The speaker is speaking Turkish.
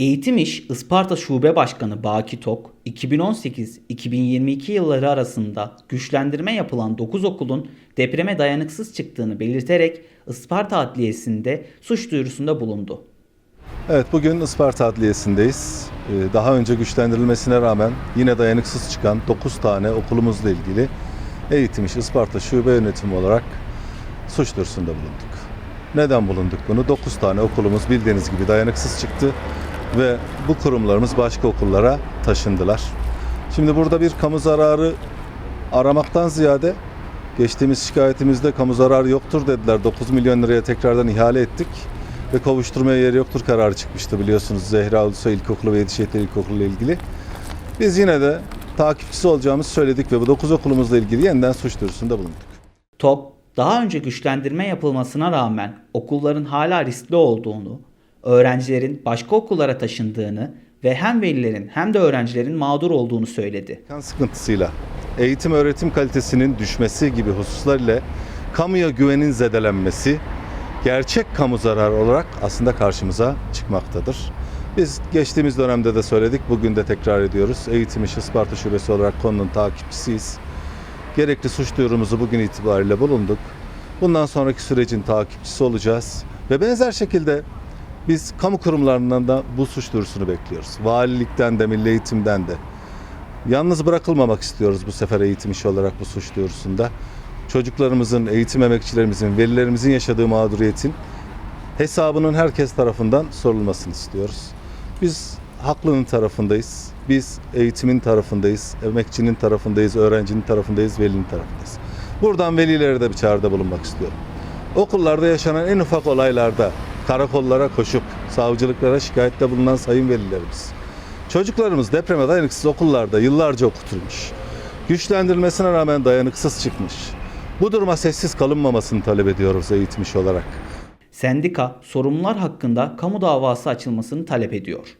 Eğitim İş Isparta Şube Başkanı Baki Tok, 2018-2022 yılları arasında güçlendirme yapılan 9 okulun depreme dayanıksız çıktığını belirterek Isparta Adliyesi'nde suç duyurusunda bulundu. Evet bugün Isparta Adliyesi'ndeyiz. Ee, Daha önce güçlendirilmesine rağmen yine dayanıksız çıkan 9 tane okulumuzla ilgili Eğitim İşi Isparta Şube Yönetimi olarak suç duyurusunda bulunduk. Neden bulunduk bunu? 9 tane okulumuz bildiğiniz gibi dayanıksız çıktı ve bu kurumlarımız başka okullara taşındılar. Şimdi burada bir kamu zararı aramaktan ziyade geçtiğimiz şikayetimizde kamu zararı yoktur dediler. 9 milyon liraya tekrardan ihale ettik ve kovuşturmaya yeri yoktur kararı çıkmıştı biliyorsunuz Zehra Ulusoy İlkokulu ve Yedişehir İlkokulu ile ilgili. Biz yine de takipçisi olacağımızı söyledik ve bu 9 okulumuzla ilgili yeniden suç duyurusunda bulunduk. Tok, daha önce güçlendirme yapılmasına rağmen okulların hala riskli olduğunu, öğrencilerin başka okullara taşındığını ve hem velilerin hem de öğrencilerin mağdur olduğunu söyledi. Kan sıkıntısıyla eğitim öğretim kalitesinin düşmesi gibi hususlar ile kamuya güvenin zedelenmesi gerçek kamu zararı olarak aslında karşımıza çıkmaktadır. Biz geçtiğimiz dönemde de söyledik, bugün de tekrar ediyoruz. Eğitim İşi Isparta Şubesi olarak konunun takipçisiyiz. Gerekli suç duyurumuzu bugün itibariyle bulunduk. Bundan sonraki sürecin takipçisi olacağız. Ve benzer şekilde biz kamu kurumlarından da bu suç duyurusunu bekliyoruz. Valilikten de, Milli Eğitim'den de. Yalnız bırakılmamak istiyoruz bu sefer eğitim işi olarak bu suç duyurusunda. Çocuklarımızın, eğitim emekçilerimizin, velilerimizin yaşadığı mağduriyetin hesabının herkes tarafından sorulmasını istiyoruz. Biz haklının tarafındayız. Biz eğitimin tarafındayız, emekçinin tarafındayız, öğrencinin tarafındayız, velinin tarafındayız. Buradan velilere de bir çağrıda bulunmak istiyorum. Okullarda yaşanan en ufak olaylarda karakollara koşup savcılıklara şikayette bulunan sayın velilerimiz. Çocuklarımız depreme dayanıksız okullarda yıllarca okutulmuş. Güçlendirilmesine rağmen dayanıksız çıkmış. Bu duruma sessiz kalınmamasını talep ediyoruz eğitim işi olarak. Sendika sorumlular hakkında kamu davası açılmasını talep ediyor.